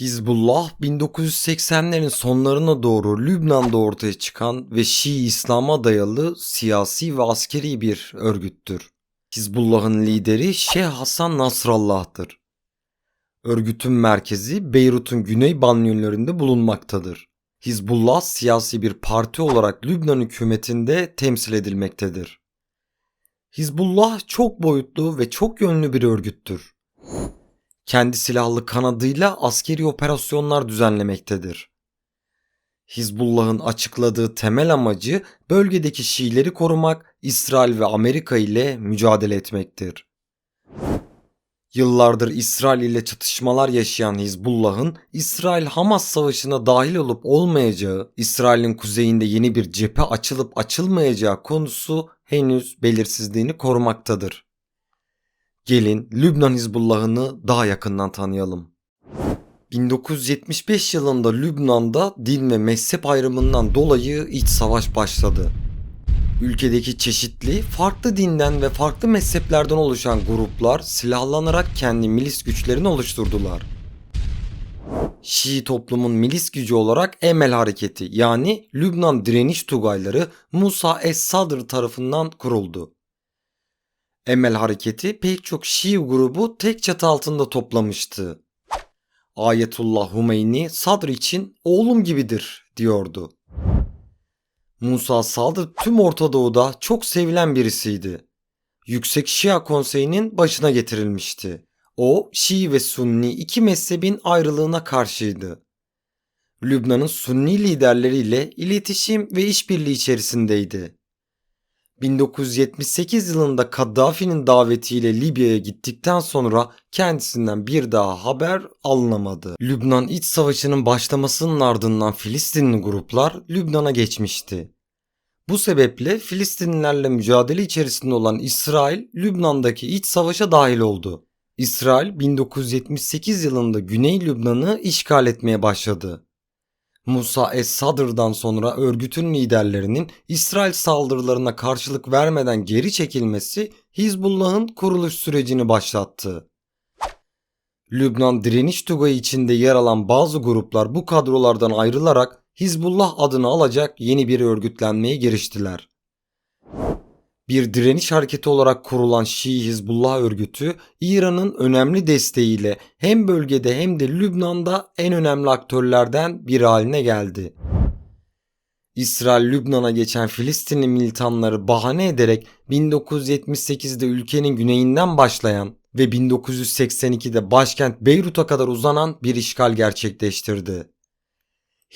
Hizbullah 1980'lerin sonlarına doğru Lübnan'da ortaya çıkan ve Şii İslam'a dayalı siyasi ve askeri bir örgüttür. Hizbullah'ın lideri Şeyh Hasan Nasrallah'tır. Örgütün merkezi Beyrut'un güney banliyölerinde bulunmaktadır. Hizbullah siyasi bir parti olarak Lübnan hükümetinde temsil edilmektedir. Hizbullah çok boyutlu ve çok yönlü bir örgüttür kendi silahlı kanadıyla askeri operasyonlar düzenlemektedir. Hizbullah'ın açıkladığı temel amacı bölgedeki Şiileri korumak, İsrail ve Amerika ile mücadele etmektir. Yıllardır İsrail ile çatışmalar yaşayan Hizbullah'ın İsrail-Hamas savaşına dahil olup olmayacağı, İsrail'in kuzeyinde yeni bir cephe açılıp açılmayacağı konusu henüz belirsizliğini korumaktadır. Gelin Lübnan Hizbullah'ını daha yakından tanıyalım. 1975 yılında Lübnan'da din ve mezhep ayrımından dolayı iç savaş başladı. Ülkedeki çeşitli, farklı dinden ve farklı mezheplerden oluşan gruplar silahlanarak kendi milis güçlerini oluşturdular. Şii toplumun milis gücü olarak Emel Hareketi yani Lübnan Direniş Tugayları Musa Es-Sadr tarafından kuruldu. Emel hareketi pek çok Şii grubu tek çatı altında toplamıştı. Ayetullah Humeyni Sadr için oğlum gibidir diyordu. Musa Sadr tüm Orta Doğu'da çok sevilen birisiydi. Yüksek Şia Konseyi'nin başına getirilmişti. O Şii ve Sunni iki mezhebin ayrılığına karşıydı. Lübnan'ın Sunni liderleriyle iletişim ve işbirliği içerisindeydi. 1978 yılında Kaddafi'nin davetiyle Libya'ya gittikten sonra kendisinden bir daha haber alınamadı. Lübnan iç savaşının başlamasının ardından Filistinli gruplar Lübnan'a geçmişti. Bu sebeple Filistinlilerle mücadele içerisinde olan İsrail Lübnan'daki iç savaşa dahil oldu. İsrail 1978 yılında Güney Lübnan'ı işgal etmeye başladı. Musa Es-Sadr'dan sonra örgütün liderlerinin İsrail saldırılarına karşılık vermeden geri çekilmesi Hizbullah'ın kuruluş sürecini başlattı. Lübnan direniş tugayı içinde yer alan bazı gruplar bu kadrolardan ayrılarak Hizbullah adını alacak yeni bir örgütlenmeye giriştiler. Bir direniş hareketi olarak kurulan Şii Hizbullah örgütü İran'ın önemli desteğiyle hem bölgede hem de Lübnan'da en önemli aktörlerden biri haline geldi. İsrail Lübnan'a geçen Filistinli militanları bahane ederek 1978'de ülkenin güneyinden başlayan ve 1982'de başkent Beyrut'a kadar uzanan bir işgal gerçekleştirdi.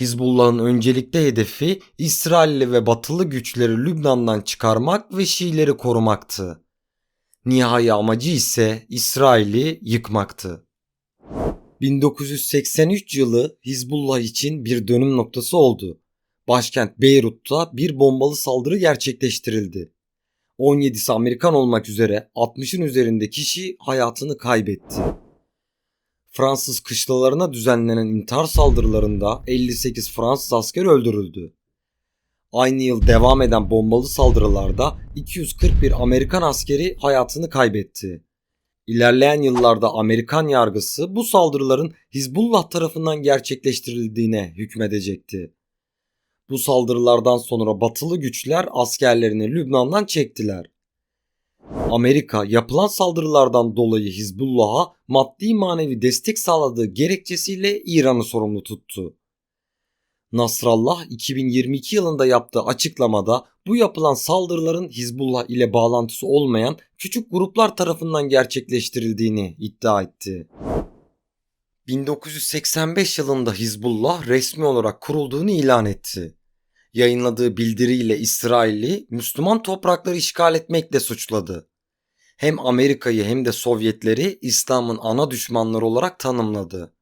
Hizbullah'ın öncelikli hedefi İsrailli ve batılı güçleri Lübnan'dan çıkarmak ve Şiileri korumaktı. Nihai amacı ise İsrail'i yıkmaktı. 1983 yılı Hizbullah için bir dönüm noktası oldu. Başkent Beyrut'ta bir bombalı saldırı gerçekleştirildi. 17'si Amerikan olmak üzere 60'ın üzerinde kişi hayatını kaybetti. Fransız kışlalarına düzenlenen intihar saldırılarında 58 Fransız asker öldürüldü. Aynı yıl devam eden bombalı saldırılarda 241 Amerikan askeri hayatını kaybetti. İlerleyen yıllarda Amerikan yargısı bu saldırıların Hizbullah tarafından gerçekleştirildiğine hükmedecekti. Bu saldırılardan sonra batılı güçler askerlerini Lübnan'dan çektiler. Amerika yapılan saldırılardan dolayı Hizbullah'a maddi manevi destek sağladığı gerekçesiyle İran'ı sorumlu tuttu. Nasrallah 2022 yılında yaptığı açıklamada bu yapılan saldırıların Hizbullah ile bağlantısı olmayan küçük gruplar tarafından gerçekleştirildiğini iddia etti. 1985 yılında Hizbullah resmi olarak kurulduğunu ilan etti. Yayınladığı bildiriyle İsrail'i Müslüman toprakları işgal etmekle suçladı hem Amerika'yı hem de Sovyetleri İslam'ın ana düşmanları olarak tanımladı.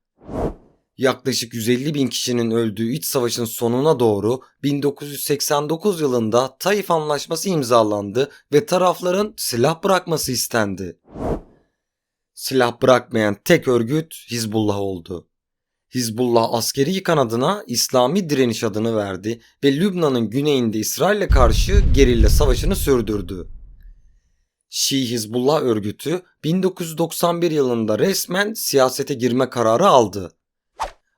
Yaklaşık 150 bin kişinin öldüğü iç savaşın sonuna doğru 1989 yılında Taif Anlaşması imzalandı ve tarafların silah bırakması istendi. Silah bırakmayan tek örgüt Hizbullah oldu. Hizbullah askeri kanadına İslami direniş adını verdi ve Lübnan'ın güneyinde İsrail'e karşı gerilla savaşını sürdürdü. Şii Hizbullah örgütü 1991 yılında resmen siyasete girme kararı aldı.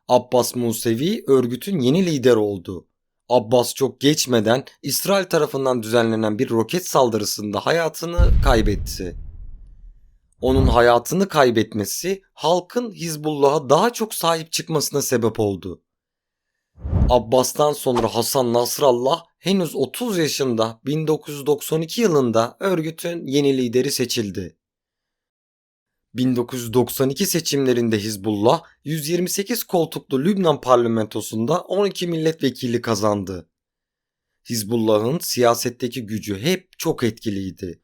Abbas Musevi örgütün yeni lideri oldu. Abbas çok geçmeden İsrail tarafından düzenlenen bir roket saldırısında hayatını kaybetti. Onun hayatını kaybetmesi halkın Hizbullah'a daha çok sahip çıkmasına sebep oldu. Abbas'tan sonra Hasan Nasrallah henüz 30 yaşında 1992 yılında örgütün yeni lideri seçildi. 1992 seçimlerinde Hizbullah 128 koltuklu Lübnan parlamentosunda 12 milletvekili kazandı. Hizbullah'ın siyasetteki gücü hep çok etkiliydi.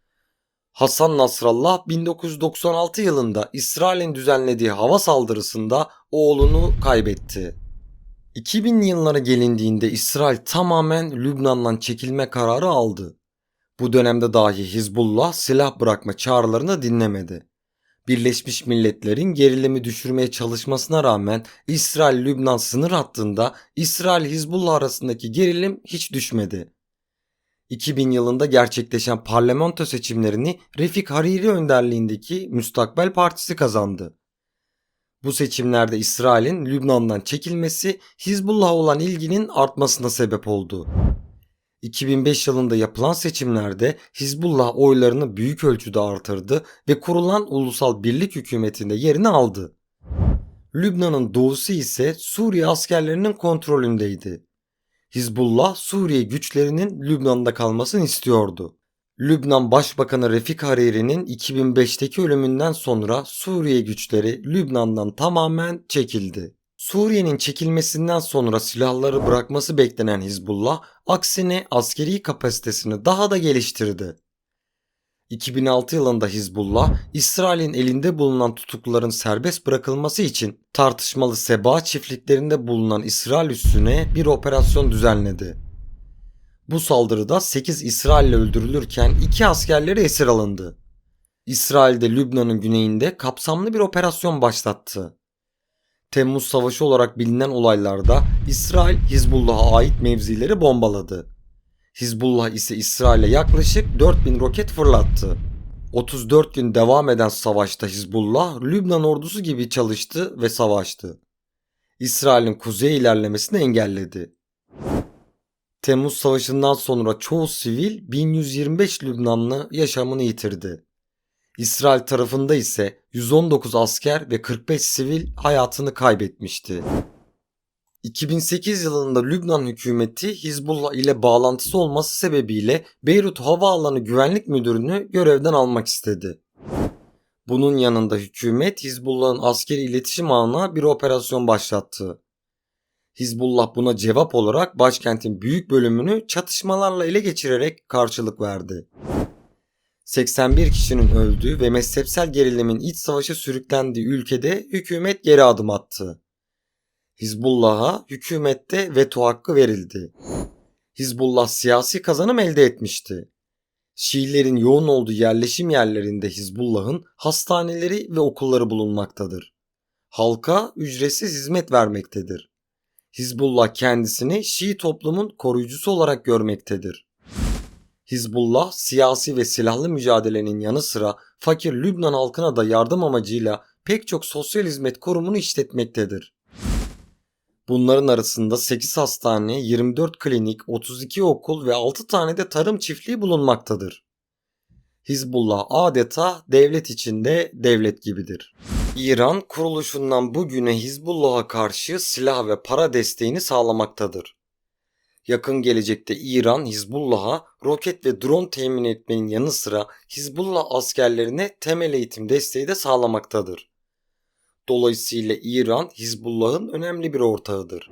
Hasan Nasrallah 1996 yılında İsrail'in düzenlediği hava saldırısında oğlunu kaybetti. 2000'li yıllara gelindiğinde İsrail tamamen Lübnan'dan çekilme kararı aldı. Bu dönemde dahi Hizbullah silah bırakma çağrılarını dinlemedi. Birleşmiş Milletler'in gerilimi düşürmeye çalışmasına rağmen İsrail-Lübnan sınır hattında İsrail-Hizbullah arasındaki gerilim hiç düşmedi. 2000 yılında gerçekleşen parlamento seçimlerini Refik Hariri önderliğindeki Müstakbel Partisi kazandı. Bu seçimlerde İsrail'in Lübnan'dan çekilmesi Hizbullah'a olan ilginin artmasına sebep oldu. 2005 yılında yapılan seçimlerde Hizbullah oylarını büyük ölçüde artırdı ve kurulan ulusal birlik hükümetinde yerini aldı. Lübnan'ın doğusu ise Suriye askerlerinin kontrolündeydi. Hizbullah Suriye güçlerinin Lübnan'da kalmasını istiyordu. Lübnan Başbakanı Refik Hariri'nin 2005'teki ölümünden sonra Suriye güçleri Lübnan'dan tamamen çekildi. Suriye'nin çekilmesinden sonra silahları bırakması beklenen Hizbullah aksine askeri kapasitesini daha da geliştirdi. 2006 yılında Hizbullah, İsrail'in elinde bulunan tutukluların serbest bırakılması için tartışmalı Seba çiftliklerinde bulunan İsrail üssüne bir operasyon düzenledi. Bu saldırıda 8 İsrailli öldürülürken 2 askerleri esir alındı. İsrail de Lübnan'ın güneyinde kapsamlı bir operasyon başlattı. Temmuz Savaşı olarak bilinen olaylarda İsrail Hizbullah'a ait mevzileri bombaladı. Hizbullah ise İsrail'e yaklaşık 4000 roket fırlattı. 34 gün devam eden savaşta Hizbullah Lübnan ordusu gibi çalıştı ve savaştı. İsrail'in kuzeye ilerlemesini engelledi. Temmuz Savaşı'ndan sonra çoğu sivil 1125 Lübnanlı yaşamını yitirdi. İsrail tarafında ise 119 asker ve 45 sivil hayatını kaybetmişti. 2008 yılında Lübnan hükümeti Hizbullah ile bağlantısı olması sebebiyle Beyrut Havaalanı Güvenlik Müdürünü görevden almak istedi. Bunun yanında hükümet Hizbullah'ın askeri iletişim ağına bir operasyon başlattı. Hizbullah buna cevap olarak başkentin büyük bölümünü çatışmalarla ele geçirerek karşılık verdi. 81 kişinin öldüğü ve mezhepsel gerilimin iç savaşa sürüklendiği ülkede hükümet geri adım attı. Hizbullah'a hükümette veto hakkı verildi. Hizbullah siyasi kazanım elde etmişti. Şiilerin yoğun olduğu yerleşim yerlerinde Hizbullah'ın hastaneleri ve okulları bulunmaktadır. Halka ücretsiz hizmet vermektedir. Hizbullah kendisini Şii toplumun koruyucusu olarak görmektedir. Hizbullah siyasi ve silahlı mücadelenin yanı sıra fakir Lübnan halkına da yardım amacıyla pek çok sosyal hizmet kurumunu işletmektedir. Bunların arasında 8 hastane, 24 klinik, 32 okul ve 6 tane de tarım çiftliği bulunmaktadır. Hizbullah adeta devlet içinde devlet gibidir. İran kuruluşundan bugüne Hizbullah'a karşı silah ve para desteğini sağlamaktadır. Yakın gelecekte İran Hizbullah'a roket ve drone temin etmenin yanı sıra Hizbullah askerlerine temel eğitim desteği de sağlamaktadır. Dolayısıyla İran Hizbullah'ın önemli bir ortağıdır.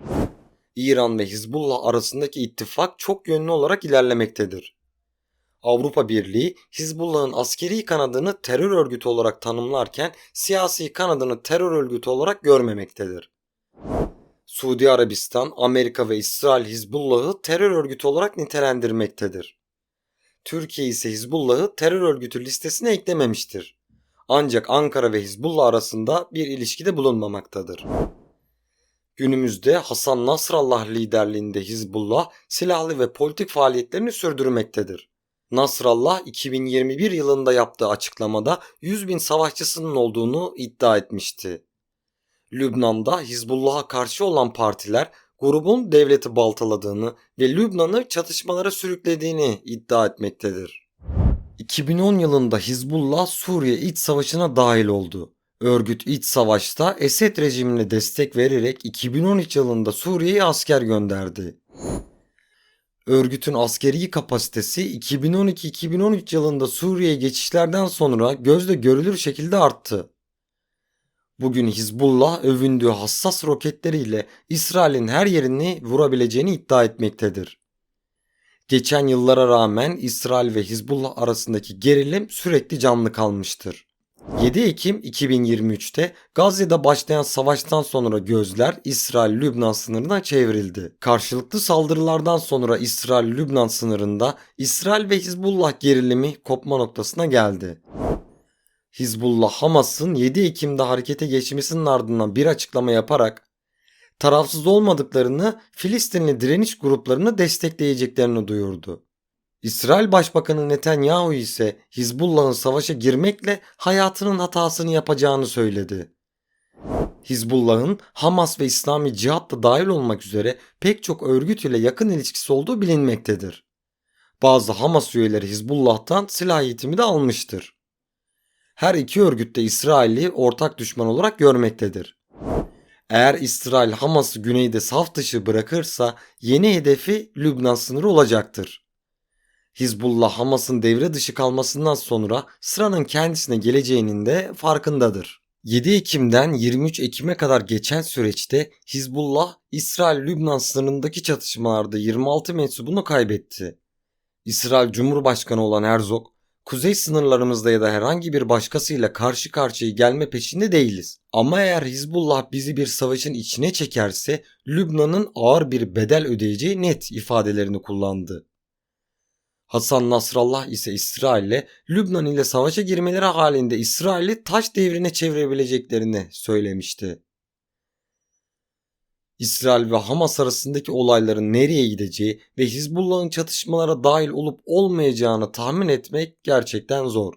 İran ve Hizbullah arasındaki ittifak çok yönlü olarak ilerlemektedir. Avrupa Birliği Hizbullah'ın askeri kanadını terör örgütü olarak tanımlarken siyasi kanadını terör örgütü olarak görmemektedir. Suudi Arabistan, Amerika ve İsrail Hizbullah'ı terör örgütü olarak nitelendirmektedir. Türkiye ise Hizbullah'ı terör örgütü listesine eklememiştir. Ancak Ankara ve Hizbullah arasında bir ilişkide bulunmamaktadır. Günümüzde Hasan Nasrallah liderliğinde Hizbullah silahlı ve politik faaliyetlerini sürdürmektedir. Nasrallah 2021 yılında yaptığı açıklamada 100 bin savaşçısının olduğunu iddia etmişti. Lübnan'da Hizbullah'a karşı olan partiler grubun devleti baltaladığını ve Lübnan'ı çatışmalara sürüklediğini iddia etmektedir. 2010 yılında Hizbullah Suriye iç savaşına dahil oldu. Örgüt iç savaşta Esed rejimine destek vererek 2013 yılında Suriye'ye asker gönderdi. Örgütün askeri kapasitesi 2012-2013 yılında Suriye'ye geçişlerden sonra gözle görülür şekilde arttı. Bugün Hizbullah övündüğü hassas roketleriyle İsrail'in her yerini vurabileceğini iddia etmektedir. Geçen yıllara rağmen İsrail ve Hizbullah arasındaki gerilim sürekli canlı kalmıştır. 7 Ekim 2023'te Gazze'de başlayan savaştan sonra gözler İsrail-Lübnan sınırına çevrildi. Karşılıklı saldırılardan sonra İsrail-Lübnan sınırında İsrail ve Hizbullah gerilimi kopma noktasına geldi. Hizbullah Hamas'ın 7 Ekim'de harekete geçmesinin ardından bir açıklama yaparak tarafsız olmadıklarını Filistinli direniş gruplarını destekleyeceklerini duyurdu. İsrail Başbakanı Netanyahu ise Hizbullah'ın savaşa girmekle hayatının hatasını yapacağını söyledi. Hizbullah'ın Hamas ve İslami Cihat da dahil olmak üzere pek çok örgüt ile yakın ilişkisi olduğu bilinmektedir. Bazı Hamas üyeleri Hizbullah'tan silah eğitimi de almıştır. Her iki örgüt de İsrail'i ortak düşman olarak görmektedir. Eğer İsrail Hamas'ı güneyde saf dışı bırakırsa yeni hedefi Lübnan sınırı olacaktır. Hizbullah Hamas'ın devre dışı kalmasından sonra sıranın kendisine geleceğinin de farkındadır. 7 Ekim'den 23 Ekim'e kadar geçen süreçte Hizbullah İsrail-Lübnan sınırındaki çatışmalarda 26 mensubunu kaybetti. İsrail Cumhurbaşkanı olan Herzog, kuzey sınırlarımızda ya da herhangi bir başkasıyla karşı karşıya gelme peşinde değiliz. Ama eğer Hizbullah bizi bir savaşın içine çekerse Lübnan'ın ağır bir bedel ödeyeceği net ifadelerini kullandı. Hasan Nasrallah ise İsrail'le Lübnan ile savaşa girmeleri halinde İsrail'i taş devrine çevirebileceklerini söylemişti. İsrail ve Hamas arasındaki olayların nereye gideceği ve Hizbullah'ın çatışmalara dahil olup olmayacağını tahmin etmek gerçekten zor.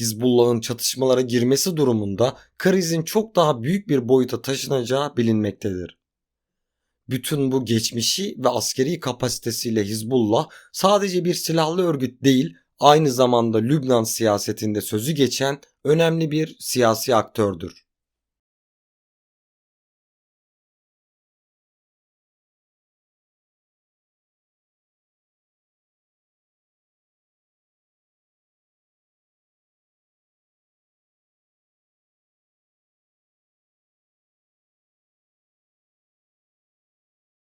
Hizbullah'ın çatışmalara girmesi durumunda krizin çok daha büyük bir boyuta taşınacağı bilinmektedir. Bütün bu geçmişi ve askeri kapasitesiyle Hizbullah sadece bir silahlı örgüt değil, aynı zamanda Lübnan siyasetinde sözü geçen önemli bir siyasi aktördür.